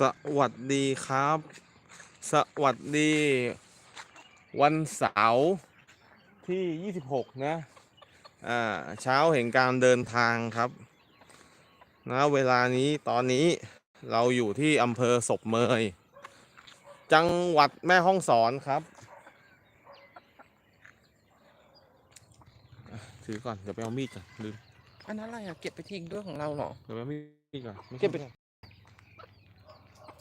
สวัสดีครับ สวัสดี วันเสาร์ที่ 26 นะอ่าเช้าแห่งการเดินทางครับนะเวลานี้ตอนนี้เราอยู่ที่อำเภอศพเมย จังหวัดแม่ฮ่องสอนครับอะถือก่อน เดี๋ยวไปเอามีดก่อนลืมอันนั้นอะไรอะเก็บไปทิ้งด้วยของเราเหรอ เดี๋ยวไปเอามีดก่อนไม่เก็ใช่บไป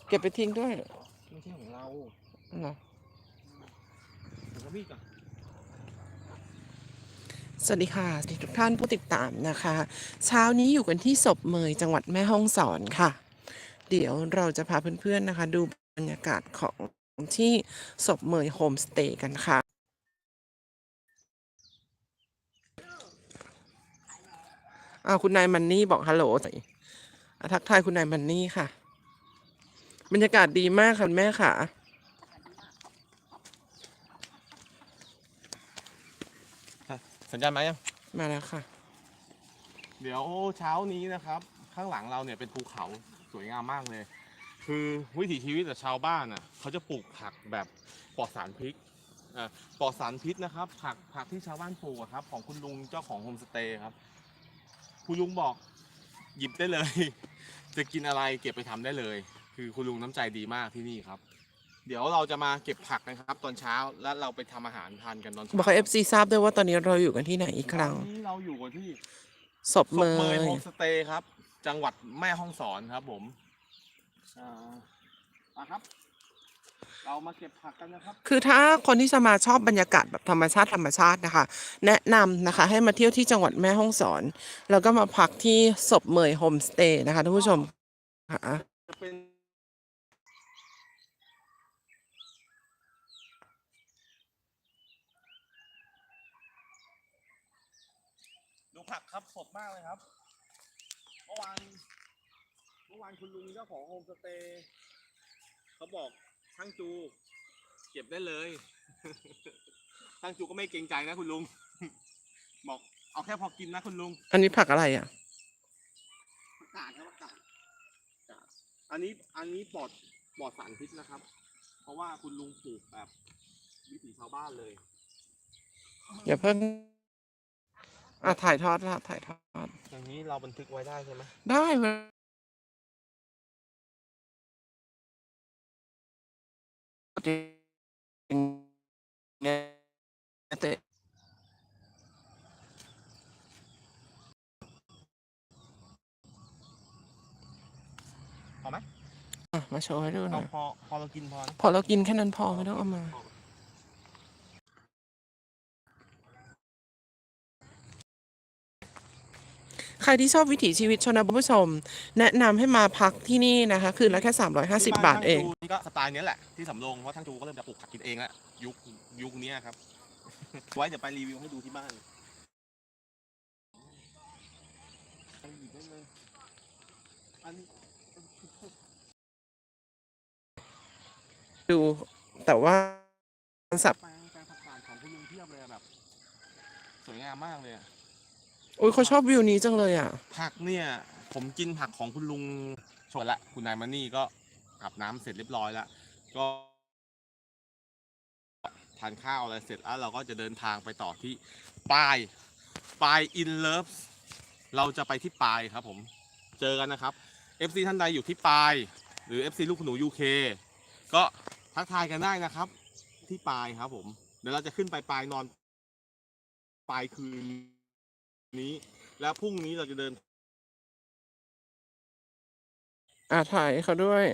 เก็บไปทิ้งด้วยไม่ใช่ของเราเหรอเดี๋ยวเอามีดก่อนสวัสดีค่ะสวัสดีทุกท่านผู้ติดตามนะคะ เช้านี้อยู่กันที่ศพเมยจังหวัดแม่ฮ่องสอนค่ะ เดี๋ยวเราจะพาเพื่อนๆนะคะ ดูบรรยากาศของที่ศพเมยโฮมสเตย์กันค่ะอ้าวคุณนายมันนี่บอกฮัลโหลสิอะทักทายคุณนายมันนี่ค่ะ บรรยากาศดีมากค่ะแม่ค่ะ สัญญาณมายังมาแล้วค่ะ เดี๋ยวเช้านี้นะครับ ข้างหลังเราเนี่ยเป็นภูเขาสวยงามมากเลย คือวิถีชีวิตของชาวบ้านอะเขาจะปลูกผักแบบปลอดสารพิษอ่าปลอดสารพิษนะครับ ผักผักที่ชาวบ้านปลูกอะครับ ของคุณลุงเจ้าของโฮมสเตย์ครับ คุณลุงบอกหยิบได้เลย จะกินอะไรเก็บไปทำได้เลย คือคุณลุงน้ำใจดีมากที่นี่ครับ เดี๋ยวเราจะมาเก็บผักนะครับ ตอนเช้าแล้วเราไปทำอาหารทานกันตอนเช้าบอกให้เอฟซีทราบด้วยว่าตอนนี้เราอยู่กันที่ไหนอีกครั้งตอนนี้เราอยู่กันที่ศพศเมพเมยยโฮมสเตย์ครับ จังหวัดแม่ฮ่องสอนครับผมอ่ามาครับ เรามาเก็บผักกันนะครับ คือถ้าคนที่จะมาชอบบรรยากาศแบบธรรมชาติธรรมชาตินะคะ แนะนำนะคะ ให้มาเที่ยวที่จังหวัดแม่ฮ่องสอน แล้วก็มาพักที่ศพเมยโฮมสเตย์นะคะท่านผู้ชมค่ะ จะเป็นดู ผักครับสดมากเลยครับ เมื่อวานเมื่อวานคุณลุงเจ้าของโฮมสเตย์เขาบอกช่างจูเก็บได้เลย ช่างจูก็ไม่เกรงใจนะคุณลุง บอกเอาแค่พอกินนะคุณลุงอันนี้ผักอะไรอะอากาศครับอากาศอากาศอันนี้อันนี้ปลอดปลอดสารพิษนะครับ เพราะว่าคุณลุงปลูกแบบวิถีชาวบ้านเลย อย่าเพิ่ง อะถ่ายทอดละถ่ายทอด อย่างนี้เราบันทึกไว้ได้ใช่ไหมได้เวลาเนี่ยเตะพอไหมอะมาโชว์ให้ดูหน่เอาอยพอพอเรากินพอนะพอเรากินแค่นั้นพอไม่ต้องเอามา ใครที่ชอบวิถีชีวิตชนบทผู้ชม แนะนำให้มาพักที่นี่นะคะ คืนละแค่ 350 บาทเองที่นช่จูนี่ก็สไตล์เนี้ยแหละที่สำโรงเพราะช่างจูก็เริ่มจะปลูกผักกินเองแล้วยุคยุคเนี้ยครับ ไว้เดี๋ยวไปรีวิวให้ดูที่บ้านไปหยิบได้เลยอันนี้ดู แต่ว่าสับ แปลงแปลงผักกาดของคุณลุงเทียบเลยอะแบบ สวยงามมากเลยอะ โอ้ยเขาชอบวิวนี้จังเลยอะ ผักเนี่ย ผมกินผักของคุณลุงชวนละคุณนายมานี่ก็อาบน้ำเสร็จเรียบร้อยแล้วก็ทานข้าวอะไรเสร็จแล้วเราก็จะเดินทางไปต่อที่ปายปายอินเลิฟเราจะไปที่ปายครับผมเจอกันนะครับ FC ท่านใดอยู่ที่ปายหรือ FC ลูกคุณหนู UK ก็ทักทายกันได้นะครับ ที่ปายครับผม เดี๋ยวเราจะขึ้นไปปายนอนปายคืน นี้ แล้วพรุ่งนี้เราจะเดิน อะถ่ายเขาด้วย